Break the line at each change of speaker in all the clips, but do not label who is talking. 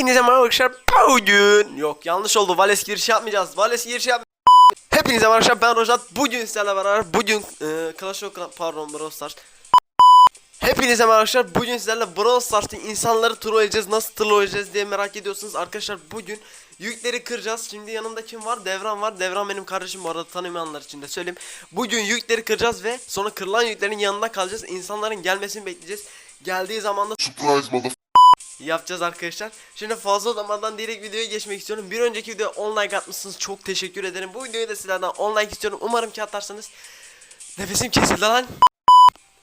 Hepinize merhaba arkadaşlar. Bugün yok yanlış oldu. Vales girişi yapmayacağız. Vales girişi yap. Hepinize merhaba arkadaşlar. Ben Rojat. Bugün sizlerle beraber bugün e, Clash of Clans pardon Brawl Stars. Hepinize merhaba arkadaşlar. Bugün sizlerle Brawl Stars'ta insanları trolleyeceğiz. Nasıl trolleyeceğiz diye merak ediyorsunuz arkadaşlar. Bugün yükleri kıracağız. Şimdi yanımda kim var? Devran var. Devran benim kardeşim bu arada tanımayanlar için de söyleyeyim. Bugün yükleri kıracağız ve sonra kırılan yüklerin yanında kalacağız. insanların gelmesini bekleyeceğiz. Geldiği zaman da surprise mother yapacağız arkadaşlar. Şimdi fazla olmadan direkt videoya geçmek istiyorum. Bir önceki videoya 10 like atmışsınız. Çok teşekkür ederim. Bu videoya da sizlerden 10 like istiyorum. Umarım ki atarsanız. Nefesim kesildi lan.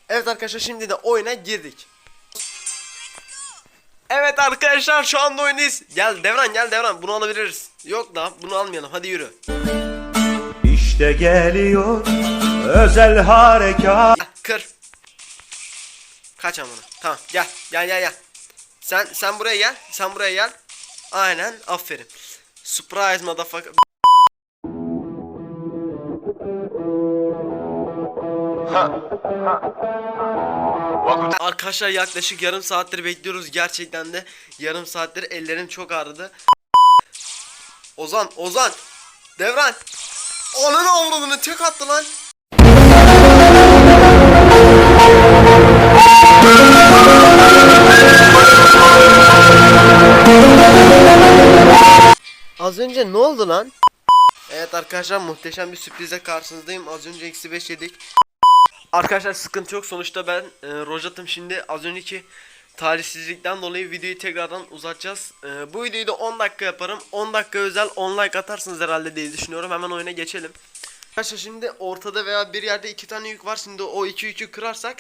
Evet arkadaşlar şimdi de oyuna girdik. Evet arkadaşlar şu anda oyundayız. Gel Devran gel Devran bunu alabiliriz. Yok da bunu almayalım hadi yürü. İşte geliyor özel harekat. Kır. Kaç amına. Tamam gel gel gel gel. Sen sen buraya gel. Sen buraya gel. Aynen. Aferin. Surprise motherfucker. Arkadaşlar yaklaşık yarım saattir bekliyoruz gerçekten de yarım saattir ellerim çok ağrıdı. Ozan Ozan Devran onun avradını tek attı lan. Az önce ne oldu lan? Evet arkadaşlar muhteşem bir sürprize karşınızdayım. Az önce eksi 5 yedik. Arkadaşlar sıkıntı yok. Sonuçta ben e, rojatım şimdi az önceki talihsizlikten dolayı videoyu tekrardan uzatacağız. E, bu videoyu da 10 dakika yaparım. 10 dakika özel 10 like atarsınız herhalde diye düşünüyorum. Hemen oyuna geçelim. Arkadaşlar şimdi ortada veya bir yerde iki tane yük var. Şimdi o iki yükü kırarsak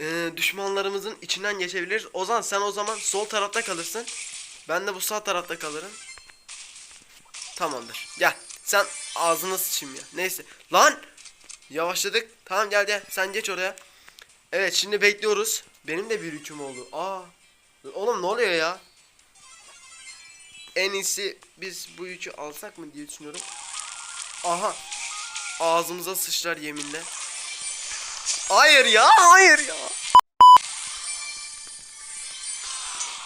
e, düşmanlarımızın içinden geçebiliriz. Ozan sen o zaman sol tarafta kalırsın. Ben de bu sağ tarafta kalırım. Tamamdır. Gel. Sen ağzına sıçayım ya. Neyse. Lan! Yavaşladık. Tamam gel gel. Sen geç oraya. Evet şimdi bekliyoruz. Benim de bir hüküm oldu. Aa. Oğlum ne oluyor ya? En iyisi biz bu yükü alsak mı diye düşünüyorum. Aha. Ağzımıza sıçrar yeminle. Hayır ya hayır ya.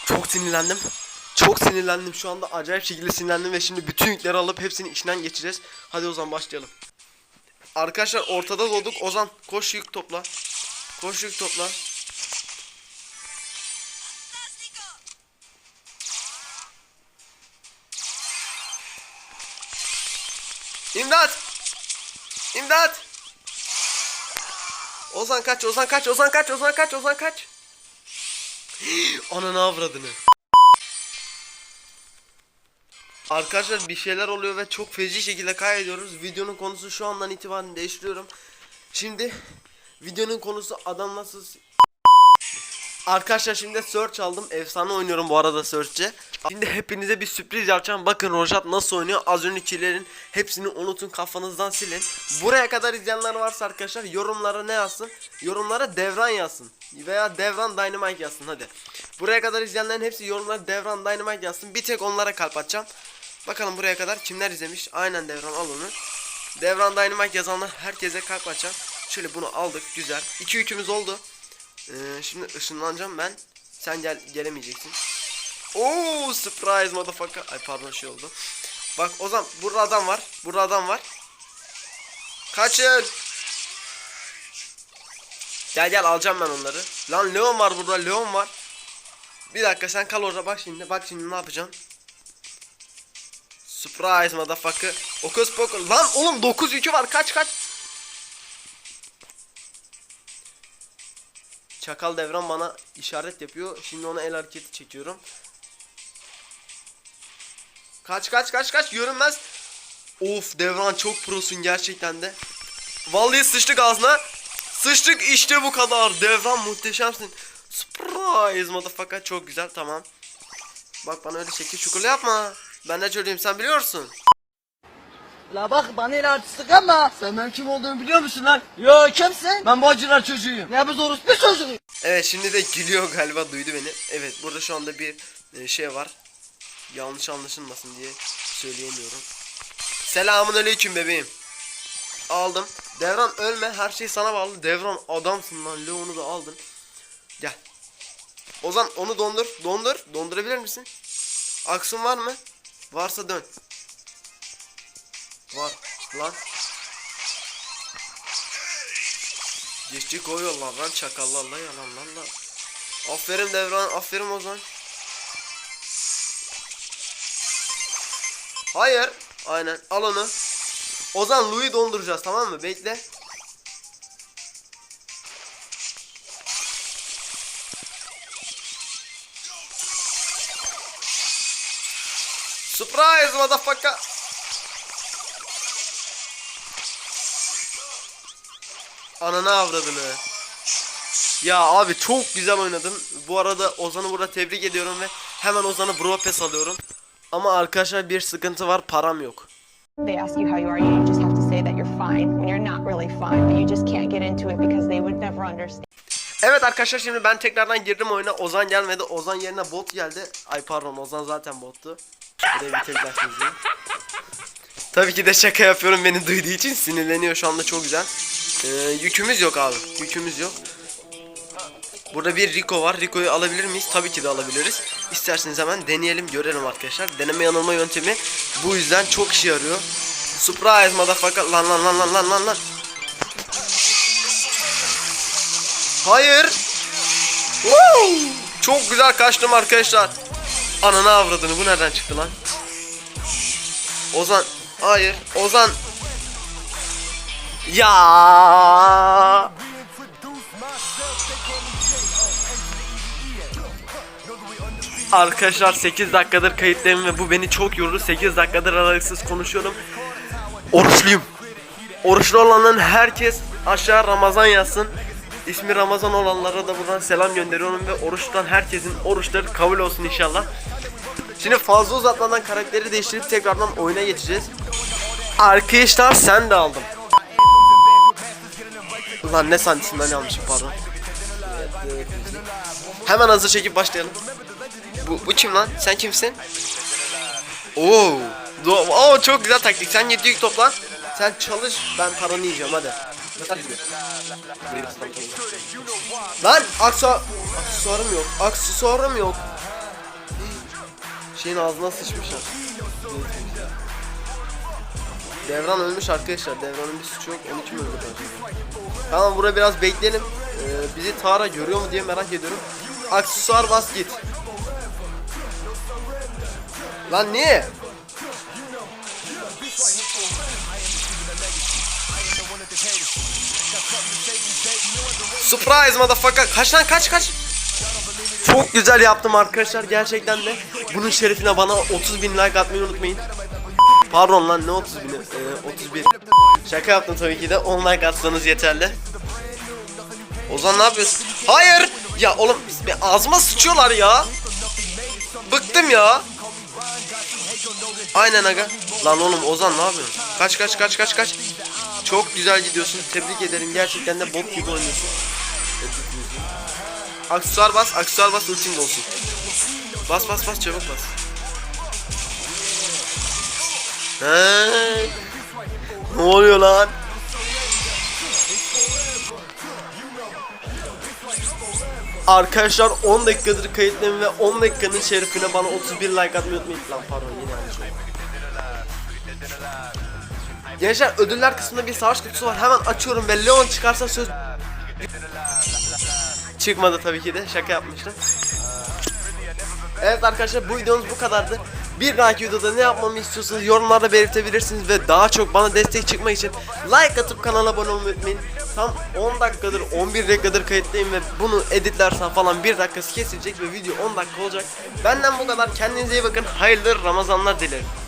Çok sinirlendim. Çok sinirlendim şu anda acayip şekilde sinirlendim ve şimdi bütün yükleri alıp hepsini içinden geçeceğiz. Hadi Ozan başlayalım. Arkadaşlar ortada doğduk. Ozan koş yük topla. Koş yük topla. İmdat! İmdat! Ozan kaç, Ozan kaç, Ozan kaç, Ozan kaç, Ozan kaç. Ananı avradını. Arkadaşlar bir şeyler oluyor ve çok feci şekilde kaydediyoruz. Videonun konusu şu andan itibaren değiştiriyorum. Şimdi videonun konusu adam nasıl Arkadaşlar şimdi Search aldım. Efsane oynuyorum bu arada Search'e. Şimdi hepinize bir sürpriz yapacağım. Bakın Rojat nasıl oynuyor. Az önce öncekilerin hepsini unutun kafanızdan silin. Buraya kadar izleyenler varsa arkadaşlar yorumlara ne yazsın? Yorumlara devran yazsın. Veya devran dynamite yazsın hadi. Buraya kadar izleyenlerin hepsi yorumlara devran dynamite yazsın. Bir tek onlara kalp atacağım. Bakalım buraya kadar kimler izlemiş. Aynen devran al onu. Devran dynamite yazanlar herkese kalp atacağım. Şöyle bunu aldık güzel. İki yükümüz oldu. Ee, şimdi ışınlanacağım ben. Sen gel gelemeyeceksin. Oo surprise motherfucker. Ay pardon şey oldu. Bak o zaman burada adam var. Burada adam var. Kaçın. Gel gel alacağım ben onları. Lan Leon var burada. Leon var. Bir dakika sen kal orada bak şimdi. Bak şimdi ne yapacaksın? Surprise motherfucker. Okus pokus. Lan oğlum 9 yükü var. Kaç kaç. Çakal devran bana işaret yapıyor. Şimdi ona el hareketi çekiyorum. Kaç kaç kaç kaç görünmez. Of devran çok prosun gerçekten de. Vallahi sıçtık ağzına. Sıçtık işte bu kadar. Devran muhteşemsin. Surprise motherfucker çok güzel tamam. Bak bana öyle şekil şukur yapma. Ben de çocuğum sen biliyorsun. La bak bana el artistik ama. Sen ben kim olduğumu biliyor musun lan? Yo kimsin? Ben bu acılar çocuğuyum. Ne Ya biz orospu çocuğuyum. Evet şimdi de gülüyor galiba duydu beni. Evet burada şu anda bir e, şey var. Yanlış anlaşılmasın diye söyleyemiyorum. Selamun aleyküm bebeğim. Aldım. Devran ölme her şey sana bağlı. Devran adamsın lan Leon'u da aldın. Gel. Ozan onu dondur. Dondur. Dondurabilir misin? Aksın var mı? Varsa dön. Var lan. Geçti koyuyor lan lan çakallar lan yalan lan lan. Aferin Devran aferin Ozan. Hayır. Aynen al onu. Ozan Louis donduracağız tamam mı? Bekle. Surprise motherfucker. Ananı avradını. Ya abi çok güzel oynadın. Bu arada Ozan'ı burada tebrik ediyorum ve hemen Ozan'ı bro pes alıyorum. Ama arkadaşlar bir sıkıntı var param yok. They ask you how you are, you just have to say that you're fine when you're not really fine, but you just can't get into it because they would never understand. Evet arkadaşlar şimdi ben tekrardan girdim oyuna. Ozan gelmedi. Ozan yerine bot geldi. Ay pardon Ozan zaten bottu. Tabii ki de şaka yapıyorum beni duyduğu için sinirleniyor şu anda çok güzel. Ee, yükümüz yok abi. Yükümüz yok. Burada bir Rico var. Rico'yu alabilir miyiz? Tabii ki de alabiliriz. İsterseniz hemen deneyelim, görelim arkadaşlar. Deneme yanılma yöntemi bu yüzden çok işe yarıyor. Surprise motherfucker. Lan lan lan lan lan lan lan. Hayır. Woo! Çok güzel kaçtım arkadaşlar. Ananı avradını bu nereden çıktı lan? Ozan. Hayır. Ozan. Ya. Arkadaşlar 8 dakikadır kayıtlarım ve bu beni çok yordu. 8 dakikadır aralıksız konuşuyorum. Oruçluyum. Oruçlu olanların herkes aşağı Ramazan yazsın. İsmi Ramazan olanlara da buradan selam gönderiyorum ve oruçtan herkesin oruçları kabul olsun inşallah. Şimdi fazla uzatmadan karakteri değiştirip tekrardan oyuna geçeceğiz. Arkadaşlar sen de aldım. Ulan ne santisinden yanlışım pardon. Hemen hızlı çekip başlayalım. Bu, bu kim lan? Sen kimsin? Oo. Oo çok güzel taktik. Sen yedi yük topla. Sen çalış. Ben paranı yiyeceğim hadi. Lan aksa aksesuarım yok. Aksesuarım yok. Şeyin ağzına sıçmışlar. Devran ölmüş arkadaşlar. Devran'ın bir suçu yok. Onu kim öldürdü? Tamam buraya biraz bekleyelim. Ee, bizi Tara görüyor mu diye merak ediyorum. Aksesuar bas git. Lan niye? Surprise motherfucker. Kaç lan kaç kaç. Çok güzel yaptım arkadaşlar gerçekten de. Bunun şerefine bana 30 bin like atmayı unutmayın. Pardon lan ne 30 bini? Ee, 31. Şaka yaptım tabii ki de. Online like yeterli. Ozan ne yapıyorsun? Hayır! Ya oğlum ağzıma sıçıyorlar ya. Bıktım ya. Aynen aga. Lan oğlum Ozan ne yapıyorsun? Kaç kaç kaç kaç kaç. Çok güzel gidiyorsun. Tebrik ederim. Gerçekten de bok gibi oynuyorsun. Aksesuar bas, aksesuar bas ultim olsun. Bas bas bas çabuk bas. He? Ne oluyor lan? Arkadaşlar 10 dakikadır kayıtlayın ve 10 dakikanın şerifine bana 31 like atmayı unutmayın. Lan pardon yine aynı şey. Gençler ödüller kısmında bir savaş kutusu var. Hemen açıyorum ve Leon çıkarsa söz... Çıkmadı tabii ki de şaka yapmıştım. Evet arkadaşlar bu videomuz bu kadardı. Bir dahaki videoda ne yapmamı istiyorsanız yorumlarda belirtebilirsiniz ve daha çok bana destek çıkmak için like atıp kanala abone olmayı unutmayın. Tam 10 dakikadır 11 dakikadır kayıttayım ve bunu editlersen falan 1 dakikası kesilecek ve video 10 dakika olacak. Benden bu kadar kendinize iyi bakın hayırlı Ramazanlar dilerim.